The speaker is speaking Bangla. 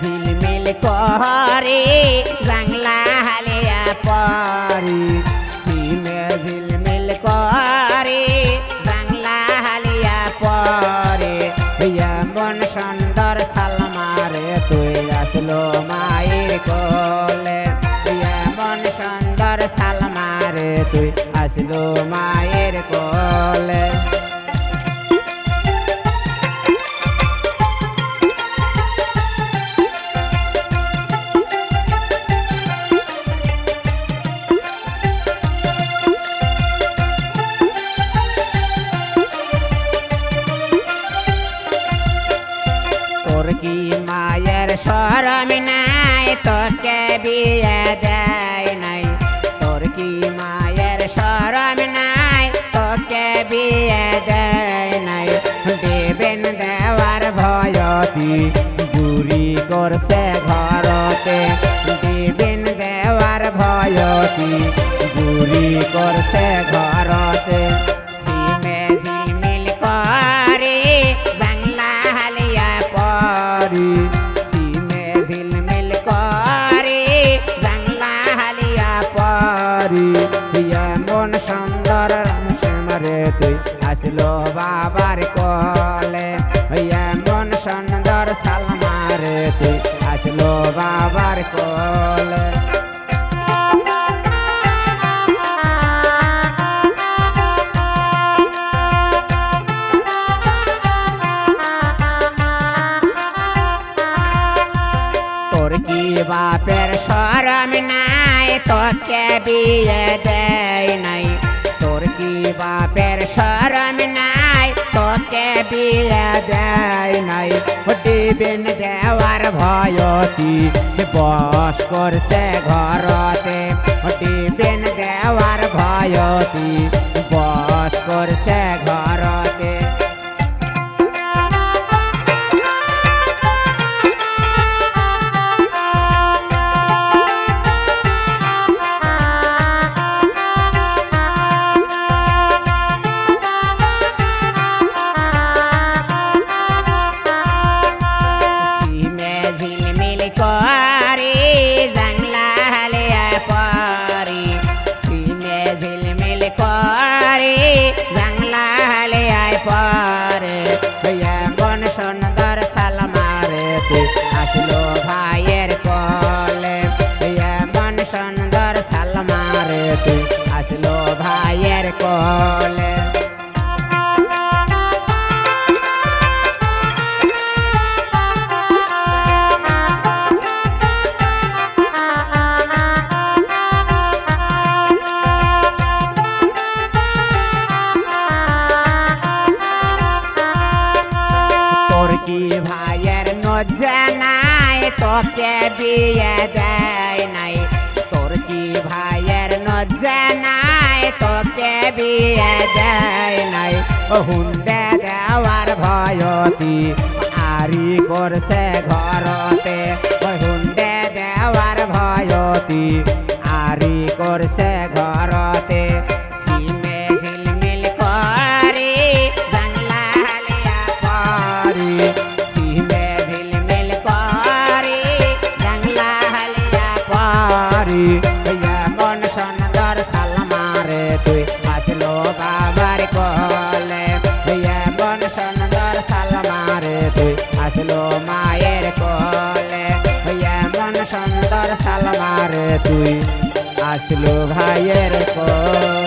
ঝিলমিল করে, বাংলা হালিয়া পরে ঝিমে ঝিলমিল করে, বাংলা হালিয়া পরে মন সুন্দর সালমারে, তুই আসলো মায়ের বন মন সুন্দর সালমারে, তুই আসলো মায়ের কোলে। সরম নাই, তোকে বিয়ে দেয় নাই। তোর কি মায়ের সরম নাই, তোকে বিয়ে দেয় নাই। দেবেন দেওয়ার ভয়তি গুরি করছে ঘরতে। দেবেন দেওয়ার ভয়তি গুরি করছে ঘরতে। পরি এমন সুন্দর রামশ্যামরে তুই আসলো বাবার কলে। এমন সুন্দর সালমারে তুই আসলো বাবার তোকে বিয়ে দেয় নাই? তোর কি বাপের সরম নাই? তোকে বিয়ে দেয় নাই? দিবেন দেওয়ার ভয়তি। বস করছে ঘরতে দিবেন দেওয়ার ভয়তি। নজানাই তোকে বিয়ে দেয় নাই। তোর কি ভাইয়ের নজানাই তোকে বিয়ে দেয় নাই? ও হুন্ডে দেওয়ার ভয়তি আরি করছে ঘরতে। ও হুন্ডে দেওয়ার ভয়তি আরি করছে ঘরতে। তুই আসলো বাবার কলে। এমন সুন্দর সালমারে তুই আসলো মায়ের কলে। এমন সুন্দর সালমারে তুই আসলো ভাইয়ের কল।